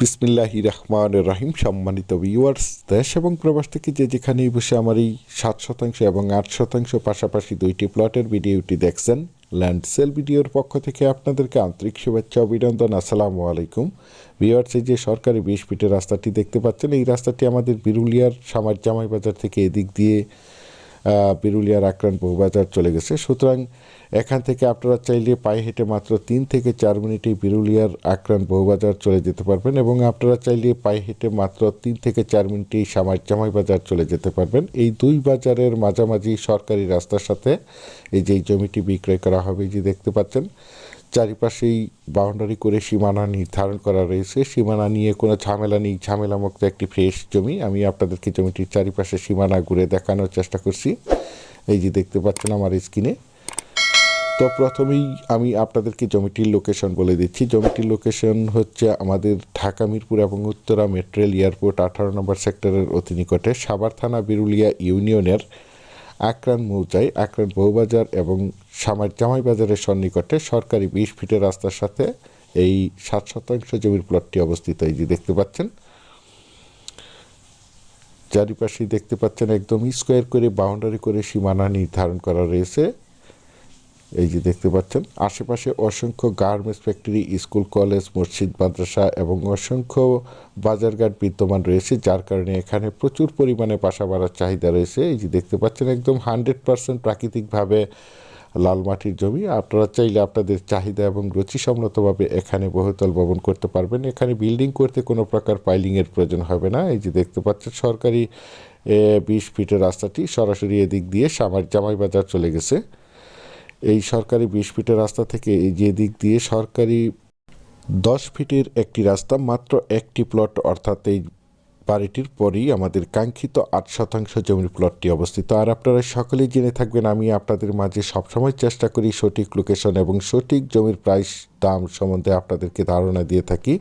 বিসমিল্লাহি রহমান রাহিম, সম্মানিত ভিউয়ার্স দেশ এবং প্রবাস থেকে যে যেখানেই বসে আমার এই সাত শতাংশ এবং আট শতাংশ পাশাপাশি দুইটি প্লটের ভিডিওটি দেখছেন, ল্যান্ড সেল ভিডিওর পক্ষ থেকে আপনাদেরকে আন্তরিক শুভেচ্ছা, অভিনন্দন, আসসালামু আলাইকুম। ভিউয়ার্স এই যে সরকারি বিশ ফিটের রাস্তাটি দেখতে পাচ্ছেন, এই রাস্তাটি আমাদের বিরুলিয়ার সামার জামাই বাজার থেকে এদিক দিয়ে আহ, বিরুলিয়ার আক্রান্ত বহুবাজার চলে গেছে। সুতরাং এখান থেকে আপনারা চাইলে পায়ে হেঁটে মাত্র তিন থেকে চার মিনিটেই পিরুলিয়ার আক্রান্ত বহুবাজার চলে যেতে পারবেন এবং আপনারা চাইলে পায়ে হেঁটে মাত্র তিন থেকে চার মিনিটেই সামার জামাই বাজার চলে যেতে পারবেন। এই দুই বাজারের মাঝামাঝি সরকারি রাস্তার সাথে এই যে জমিটি বিক্রয় করা হবে যে দেখতে পাচ্ছেন চারিপাশেই বাউন্ডারি করে সীমানা নির্ধারণ করা রয়েছে। সীমানা নিয়ে কোনো ঝামেলা নেই। ঝামেলামুক্ত একটি ফ্রেশ জমি। আমি আপনাদেরকে জমিটির চারিপাশে সীমানা ঘুরে দেখানোর চেষ্টা করছি। এই যে দেখতে পাচ্ছেন আমার স্ক্রিনে তো প্রথমেই আমি আপনাদেরকে জমিটির লোকেশন বলে দিচ্ছি। জমিটির লোকেশন হচ্ছে আমাদের ঢাকা, মিরপুর এবং উত্তরা মেট্রেল এয়ারপোর্ট আঠারো নম্বর সেক্টরের অতি নিকটে। সাভার থানা, বিরুলিয়া ইউনিয়নের আক্রান মৌজায় আক্রান বউবাজার এবং সামার জামাই বাজারের সন্নিকটে সরকারি বিশ ফিটের রাস্তার সাথে এই সাত শতাংশ জমির প্লটটি অবস্থিত। এই যে দেখতে পাচ্ছেন চারিপাশে দেখতে পাচ্ছেন একদম স্কোয়ার করে বাউন্ডারি করে সীমানা নির্ধারণ করা রয়েছে। এই যে দেখতে পাচ্ছেন, আশেপাশে অসংখ্য গার্মেন্টস ফ্যাক্টরি, স্কুল, কলেজ, মসজিদ, মাদ্রাসা এবং অসংখ্য বাজারঘাট বিদ্যমান রয়েছে, যার কারণে এখানে প্রচুর পরিমাণে বাসা বাড়ার চাহিদা রয়েছে। এই যে দেখতে পাচ্ছেন, একদম হান্ড্রেড পার্সেন্ট প্রাকৃতিকভাবে লাল মাটির জমি। আপনারা চাইলে আপনাদের চাহিদা এবং রুচিসম্মতভাবে এখানে বহুতল ভবন করতে পারবেন। এখানে বিল্ডিং করতে কোনো প্রকার পাইলিংয়ের প্রয়োজন হবে না। এই যে দেখতে পাচ্ছেন, সরকারি বিশ ফিটের রাস্তাটি সরাসরি এদিক দিয়ে সামার জামাই বাজার চলে গেছে। এই সরকারি বিশ ফিটের রাস্তা থেকে এই যে দিক দিয়ে সরকারি দশ ফিটের একটি রাস্তা, মাত্র একটি প্লট, অর্থাৎ এই বাড়িটির পরেই আমাদের কাঙ্ক্ষিত আট শতাংশ জমির প্লটটি অবস্থিত। আর আপনারা সকলেই জেনে থাকবেন, আমি আপনাদের মাঝে সবসময় চেষ্টা করি সঠিক লোকেশন এবং সঠিক জমির প্রাইস দাম সম্বন্ধে আপনাদেরকে ধারণা দিয়ে থাকি।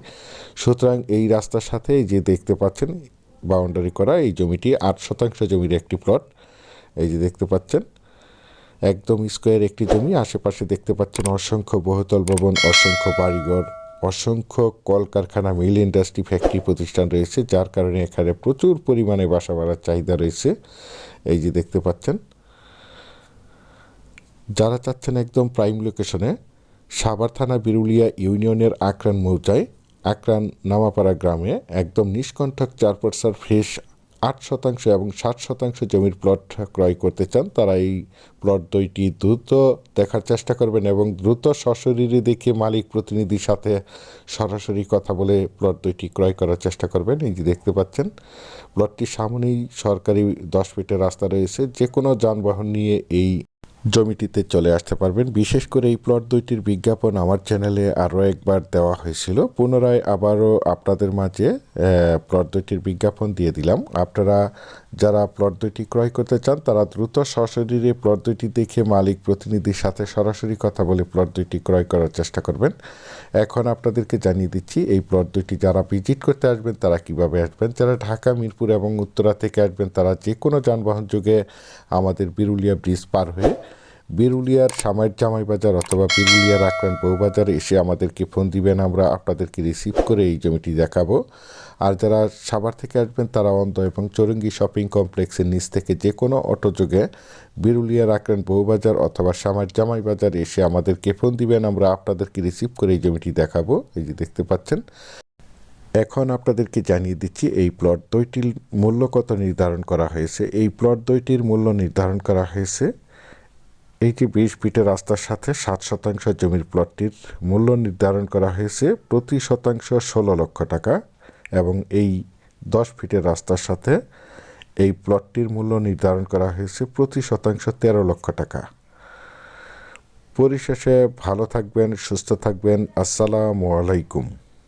সুতরাং এই রাস্তার সাথে যে দেখতে পাচ্ছেন বাউন্ডারি করা এই জমিটি আট শতাংশ জমির একটি প্লট এই যে দেখতে পাচ্ছেন একদম স্কোয়ার একটি জমি, আশেপাশে দেখতে পাচ্ছেন অসংখ্য বহুতল ভবন, অসংখ্য বাড়িঘর, অসংখ্য কলকারখানা, মিল ইন্ডাস্ট্রি, ফ্যাক্টরি প্রতিষ্ঠান রয়েছে, যার কারণে এখানে প্রচুর পরিমাণে বাসা বাড়ার চাহিদা রয়েছে। এই যে দেখতে পাচ্ছেন, যারা চাচ্ছেন একদম প্রাইম লোকেশনে, সাভার থানা বিরুলিয়া ইউনিয়নের আক্রান মৌজায়, আক্রান নামাপাড়া গ্রামে একদম নিষ্কণ্ঠক চার পার্সার ফ্রেশ আট শতাংশ এবং ষাট শতাংশ জমির প্লট ক্রয় করতে চান, তারা এই প্লট দুইটি দ্রুত দেখার চেষ্টা করবেন এবং দ্রুত সশরীরে দেখে মালিক প্রতিনিধির সাথে সরাসরি কথা বলে প্লট দুইটি ক্রয় করার চেষ্টা করবেন। এই যে দেখতে পাচ্ছেন, প্লটটির সামনেই সরকারি দশ ফিটের রাস্তা রয়েছে। যে কোনো যানবাহন নিয়ে এই জমিটিতে চলে আসতে পারবেন। বিশেষ করে এই প্লট দুইটির বিজ্ঞাপন আমার চ্যানেলে আরও একবার দেওয়া হয়েছিল। পুনরায় আবারও আপনাদের মাঝে প্লট দুইটির বিজ্ঞাপন দিয়ে দিলাম। আপনারা যারা প্লট দুইটি ক্রয় করতে চান, তারা দ্রুত সশরীরে প্লট দুইটি দেখে মালিক প্রতিনিধির সাথে সরাসরি কথা বলে প্লট দুইটি ক্রয় করার চেষ্টা করবেন। এখন আপনাদেরকে জানিয়ে দিচ্ছি, এই প্লট দুইটি যারা ভিজিট করতে আসবেন, তারা কীভাবে আসবেন? যারা ঢাকা, মিরপুর এবং উত্তরা থেকে আসবেন, তারা যে কোনো যানবাহন যোগে আমাদের বিরুলিয়া ব্রিজ পার হয়ে বিরুলিয়ার সামাইর জামাই বাজার অথবা বিরুলিয়ার আক্রান্ত বউবাজারে এসে আমাদেরকে ফোন দিবেন। আমরা আপনাদেরকে রিসিভ করে এই জমিটি দেখাবো। আর যারা সাভার থেকে আসবেন, তারা অন্ত এবং চৌরঙ্গি শপিং কমপ্লেক্সের নিচ থেকে যে কোনো অটো যোগে বিরুলিয়ার আক্রান্ত বউবাজার অথবা সামার জামাই বাজার এসে আমাদেরকে ফোন দিবেন। আমরা আপনাদেরকে রিসিভ করে এই জমিটি দেখাবো। এই যে দেখতে পাচ্ছেন। এখন আপনাদেরকে জানিয়ে দিচ্ছি, এই প্লট দুইটির মূল্য কত নির্ধারণ করা হয়েছে? এই প্লট দুইটির মূল্য নির্ধারণ করা হয়েছে এইটি বিশ ফিটের রাস্তার সাথে সাত শতাংশ জমির প্লটটির মূল্য নির্ধারণ করা হয়েছে প্রতি শতাংশ ষোলো লক্ষ টাকা এবং এই দশ ফিটের রাস্তার সাথে এই প্লটটির মূল্য নির্ধারণ করা হয়েছে প্রতি শতাংশ তেরো লক্ষ টাকা। পরিশেষে ভালো থাকবেন, সুস্থ থাকবেন। আসসালামু আলাইকুম।